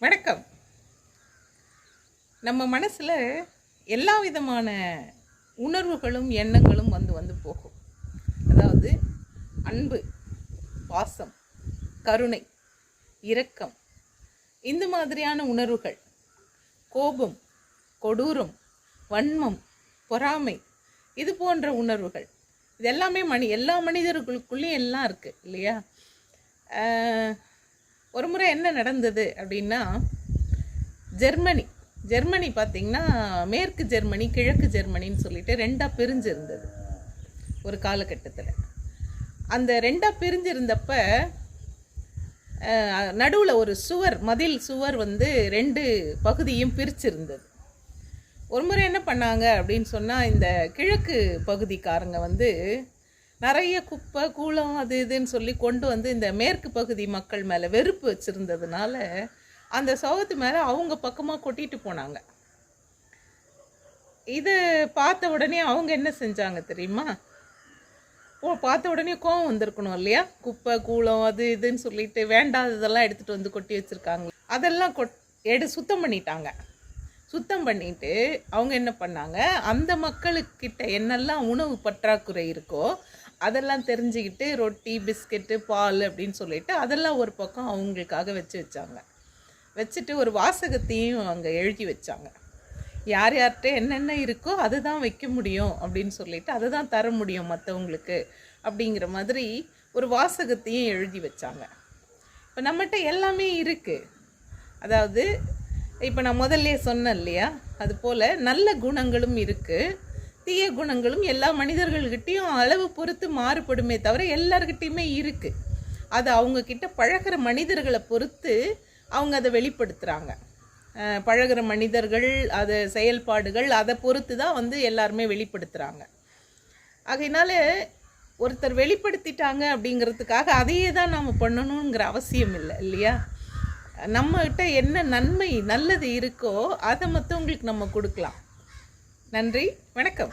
வணக்கம். நம்ம மனசில் எல்லா விதமான உணர்வுகளும் எண்ணங்களும் வந்து வந்து போகும். அதாவது அன்பு பாசம் கருணை இரக்கம் இந்த மாதிரியான உணர்வுகள் கோபம் கொடூரம் வன்மம் பொறாமை இது போன்ற உணர்வுகள் இது எல்லாமே மனி எல்லா மனிதர்களுக்குள்ளேயும் எல்லாம் இருக்குது இல்லையா? ஒரு முறை என்ன நடந்தது அப்படின்னா ஜெர்மனி ஜெர்மனி பார்த்திங்கன்னா மேற்கு ஜெர்மனி கிழக்கு ஜெர்மனின்னு சொல்லிட்டு ரெண்டாக பிரிஞ்சிருந்தது ஒரு காலகட்டத்தில். அந்த ரெண்டாக பிரிஞ்சிருந்தப்ப நடுவில் ஒரு சுவர் மதில் சுவர் வந்து ரெண்டு பகுதியும் பிரிச்சிருந்தது. ஒரு முறை என்ன பண்ணாங்க அப்படின்னு சொன்னால் இந்த கிழக்கு பகுதிக்காரங்க வந்து நிறைய குப்பை கூளம் அது இதுன்னு சொல்லி கொண்டு வந்து இந்த மேற்கு பகுதி மக்கள் மேலே வெறுப்பு வச்சுருந்ததுனால அந்த சவுத்து மேலே அவங்க பக்கமாக கொட்டிட்டு போனாங்க. இதை பார்த்த உடனே அவங்க என்ன செஞ்சாங்க தெரியுமா? ஓ பார்த்த உடனே கோவம் வந்திருக்கணும் இல்லையா? குப்பை கூளம் அது இதுன்னு சொல்லிட்டு வேண்டாததெல்லாம் எடுத்துகிட்டு வந்து கொட்டி வச்சுருக்காங்க. அதெல்லாம் கொட் எடு சுத்தம் பண்ணிட்டாங்க. சுத்தம் பண்ணிட்டு அவங்க என்ன பண்ணாங்க? அந்த மக்களுக்கிட்ட என்னெல்லாம் உணவு பற்றாக்குறை இருக்கோ அதெல்லாம் தெரிஞ்சுக்கிட்டு ரொட்டி பிஸ்கெட்டு பால் அப்படின்னு சொல்லிட்டு அதெல்லாம் ஒரு பக்கம் அவங்களுக்காக வச்சு வச்சாங்க. வச்சுட்டு ஒரு வாசகத்தையும் அங்கே எழுதி வச்சாங்க. யார் யார்கிட்ட என்னென்ன இருக்கோ அதுதான் வைக்க முடியும் அப்படின்னு சொல்லிட்டு அதை தான் தர முடியும் மற்றவங்களுக்கு அப்படிங்கிற மாதிரி ஒரு வாசகத்தையும் எழுதி வச்சாங்க. இப்போ நம்மகிட்ட எல்லாமே இருக்குது அதாவது இப்போ நான் முதல்ல சொன்னேன் இல்லையா அது போல் நல்ல குணங்களும் இருக்குது தீய குணங்களும் எல்லா மனிதர்கள்கிட்டேயும் அளவு பொறுத்து மாறுபடுமே தவிர எல்லார்கிட்டயுமே இருக்குது அது அவங்க கிட்ட பழகுற மனிதர்களை பொறுத்து அவங்க அதை வெளிப்படுத்துகிறாங்க பழகிற பழகுற மனிதர்கள் அது செயல்பாடுகள் அதை பொறுத்து தான் வந்து எல்லாருமே வெளிப்படுத்துகிறாங்க ஆகையினால ஒருத்தர் வெளிப்படுத்திட்டாங்க அப்படிங்கிறதுக்காக அதையே தான் நாம் பண்ணணுங்கிற அவசியம் இல்லை இல்லையா? நம்மகிட்ட என்ன நன்மை நல்லது இருக்கோ அதை மற்றவங்களுக்கு நம்ம கொடுக்கலாம். நன்றி வணக்கம்.